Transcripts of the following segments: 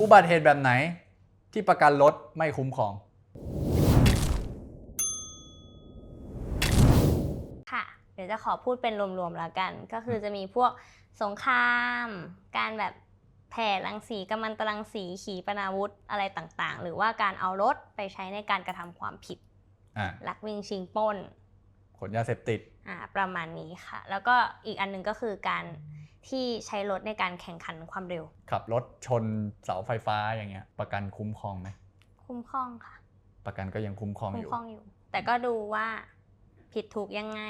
อุบัติเหตุแบบไหนที่ประกันรถไม่คุ้มครอง ค่ะ เดี๋ยวจะขอพูดเป็นรวมๆแล้วกัน ก็คือจะมีพวกสงคราม การแบบแผ่รังสีกัมมันตรังสีขีปนาวุธอะไรต่างๆ หรือว่าการเอารถไปใช้ในการกระทำความผิด อ่าลักวิ่งชิงปล้น ขนยาเสพติด อ่าประมาณนี้ค่ะ แล้วก็อีกอันหนึงก็คือการ ที่ใช้รถในการแข่งขันความเร็ว ขับรถชนเสาไฟฟ้าอย่างเงี้ย ประกันคุ้มครองไหมคุ้มครองค่ะ ประกันก็ยังคุ้มครองคุ้อมยู่ครองอยู่ แต่ก็ดูว่าผิดถูกยังไง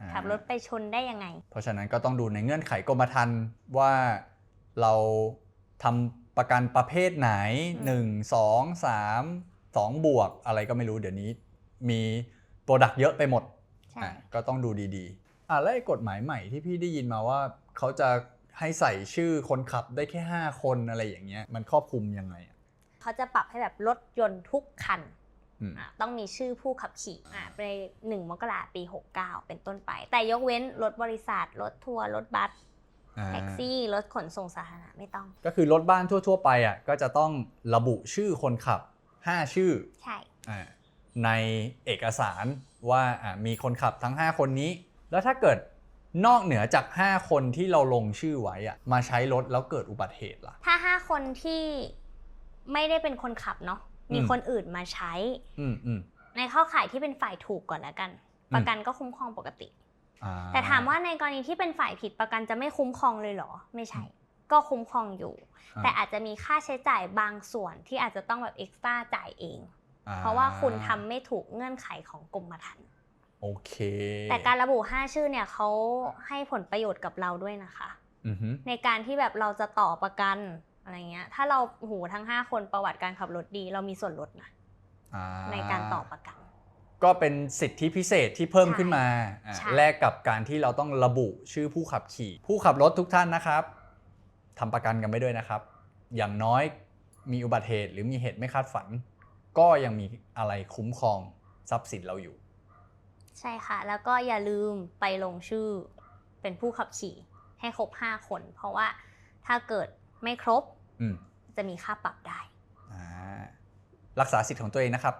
อ่าขับรถไปชนได้ยังไง เพราะฉะนั้นก็ต้องดูในเงื่อนไขกรมธรรม์ว่าเราทำประกันประเภทไหน อืม 1 2 3 2 บวก อะไรก็ไม่รู้เดี๋ยวนี้มีโปรดักต์เยอะไปหมดใช่ อะก็ต้องดูดีๆ อะแล้วไอ้กฎหมายใหม่ที่พี่ได้ยินมาว่าเขาจะให้ใส่ชื่อคนขับได้แค่ 5 คนอะไรอย่างเงี้ยมันครอบคลุมยังไงอะเขาจะปรับให้แบบรถยนต์ทุกคันอืม อะต้องมีชื่อผู้ขับขี่อะในหนึ่งมกราปี 69 เป็นต้นไป แต่ยกเว้นรถบริษัท รถทัวร์รถบัสอ่าแท็กซี่รถขนส่งสาธารณะไม่ต้องก็คือรถบ้านทั่ว ๆ ไปอะก็จะต้องระบุชื่อคนขับ 5 ชื่อใช่ อ่าในเอกสารว่าอ่ามีคนขับทั้ง 5 คนนี้ แล้วถ้าเกิดนอกเหนือจาก 5 คนที่เราลงชื่อไว้อะมาใช้รถแล้วเกิดอุบัติเหตุล่ะ ถ้า5คนที่ไม่ได้เป็นคนขับเนาะมีอืมคนอื่นมาใช้ อืมอืม ในเข้าข่ายที่เป็นฝ่ายถูกก่อนแล้วกัน อืม ประกันก็คุ้มครองปกติ อ่แต่ถามว่าในกรณีที่เป็นฝ่ายผิดประกันจะไม่คุ้มครองเลยเหรอ ไม่ใช่ ก็คุ้มครองอยู่อ่าแต่อาจจะมีค่าใช้จ่ายบางส่วนที่อาจจะต้องแบบเอ็กซ์ตร้าจ่ายเอง อ่เพราะว่าคุณทำไม่ถูกเงื่อนไขของกรมธรรม์ โอเค แต่การระบุ 5 ชื่อเนี่ยเขาให้ผลประโยชน์กับเราด้วยนะคะอือฮึในการที่แบบเราจะต่อประกันอะไรเงี้ย ถ้าเราหูทั้ง 5 คนประวัติการขับรถดี เรามีส่วนลดนะอ่ในการต่อประกัน ก็เป็นสิทธิพิเศษที่เพิ่มขึ้นมาอะใช่แลกกับการที่เราต้องระบุชื่อผู้ขับขี่ ผู้ขับรถทุกท่านนะครับทำประกันกันไปด้วยนะครับ อย่างน้อยมีอุบัติเหตุหรือมีเหตุไม่คาดฝัน ก็ยังมีอะไรคุ้มครองทรัพย์สินเราอยู่ ใช่ค่ะ แล้วก็อย่าลืมไปลงชื่อเป็นผู้ขับขี่ให้ครบ5คน เพราะว่าถ้าเกิดไม่ครบอืมจะมีค่าปรับได้อ่ารักษาสิทธิ์ของตัวเองนะครับ